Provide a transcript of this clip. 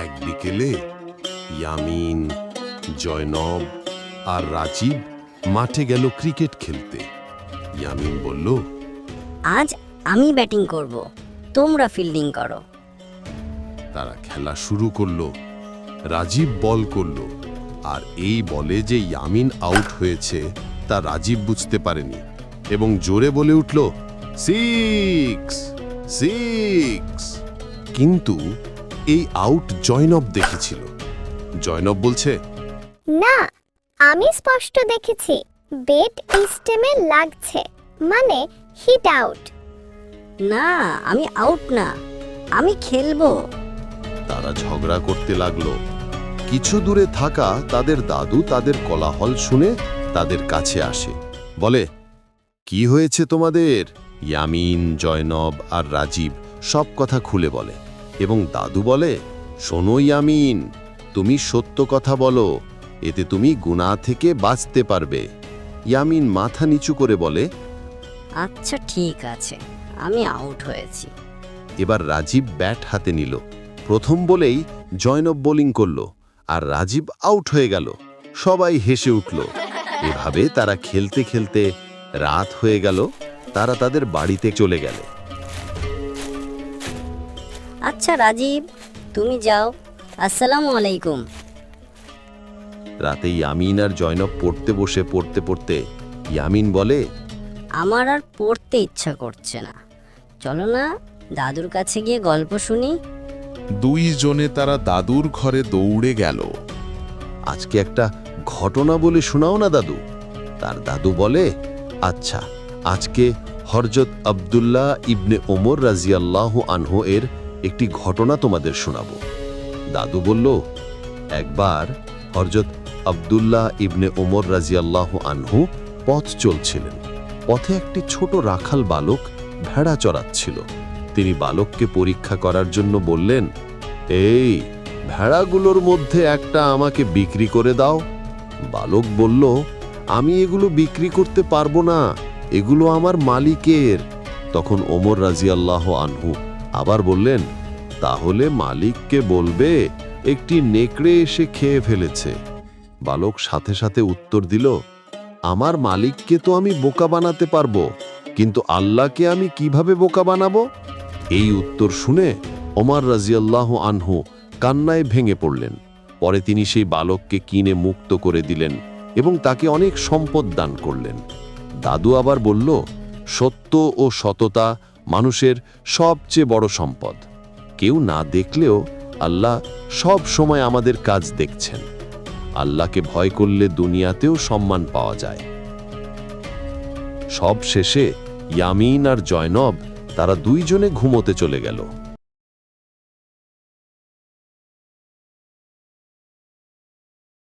এক বিকেলে ইয়ামিন জয়নব আর রাজীব মাঠে গেল ক্রিকেট খেলতে। ইয়ামিন বলল আজ আমি ব্যাটিং করব তোমরা ফিল্ডিং করো। তারা খেলা শুরু করল রাজীব বল করল আর এই বলে যে ইয়ামিন আউট হয়েছে তা রাজীব বুঝতে পারেনি এবং জোরে বলে উঠল সিক্স সিক্স। কিন্তু এই আউট জয়নব দেখেছিল। জয়নব বলছে না আমি স্পষ্ট দেখেছি। বেট স্টেমে লাগছে। মানে হিট আউট না আমি আউট না। আমি খেলব। তারা ঝগড়া করতে লাগল। কিছু দূরে থাকা তাদের দাদু তাদের কোলাহল শুনে তাদের কাছে আসে। বলে কি হয়েছে তোমাদের? ইয়ামিন জয়নব আর রাজীব সব কথা খুলে বলে। এবং দাদু বলে শোনো ইয়ামিন তুমি সত্য কথা বলো এতে তুমি গুণা থেকে বাঁচতে পারবে। ইয়ামিন মাথা নিচু করে বলে আচ্ছা ঠিক আছে আমি আউট হয়েছি। এবার রাজীব ব্যাট হাতে নিল। প্রথম বলেই জয়নব বোলিং করল আর রাজীব আউট হয়ে গেল। সবাই হেসে উঠল। এভাবে তারা খেলতে খেলতে রাত হয়ে গেল তারা তাদের বাড়িতে চলে গেল। আচ্ছা রাজীব তুমি যাও। আসসালামু আলাইকুম। রাতে ইয়ামিন আর জয়নব পড়তে বসে পড়তে পড়তে ইয়ামিন বলে আমার আর পড়তে ইচ্ছা করছে না। চলো না দাদুর কাছে গিয়ে গল্প শুনি। দুইজনে তারা দাদুর ঘরে দৌড়ে গেল। আজকে একটা ঘটনা বলে শোনাও না দাদু। তার দাদু বলে আচ্ছা আজকে হরজত আবদুল্লাহ ইবনে ওমর রাজিয়াল্লাহ আনহু এর একটি ঘটনা তোমাদের শোনাবো। দাদু বলল, একবার হরজত আবদুল্লাহ ইবনে ওমর রাজিয়াল্লাহ আনহু পথ চলছিলেন। পথে একটি ছোট রাখাল বালক ভেড়া চড়াচ্ছিল। তিনি বালককে পরীক্ষা করার জন্য বললেন, এই ভেড়াগুলোর মধ্যে একটা আমাকে বিক্রি করে দাও। বালক বলল, আমি এগুলো বিক্রি করতে পারব না, এগুলো আমার মালিকের। তখন ওমর রাজিয়াল্লাহ আনহু আবার বললেন, তাহলে মালিককে বলবে, একটি নেকড়ে এসে খেয়ে ফেলেছে। বালক সাথে সাথে উত্তর দিল, আমার মালিককে তো আমি বোকা বানাতে পারব, কিন্তু আল্লাহকে আমি কীভাবে বোকা বানাবো? এই উত্তর শুনে ওমর রাজিয়াল্লাহ আনহু কান্নায় ভেঙে পড়লেন। পরে তিনি সেই বালককে কিনে মুক্ত করে দিলেন এবং তাকে অনেক সম্পদ দান করলেন। দাদু আবার বলল, সত্য ও সততা মানুষের সবচেয়ে বড় সম্পদ। কেউ না দেখলেও আল্লাহ সব সময় আমাদের কাজ দেখছেন। আল্লাহকে ভয় করলে দুনিয়াতেও সম্মান পাওয়া যায়। সব শেষে ইয়ামিন আর জয়নব তারা দুইজনে ঘুমোতে চলে গেল।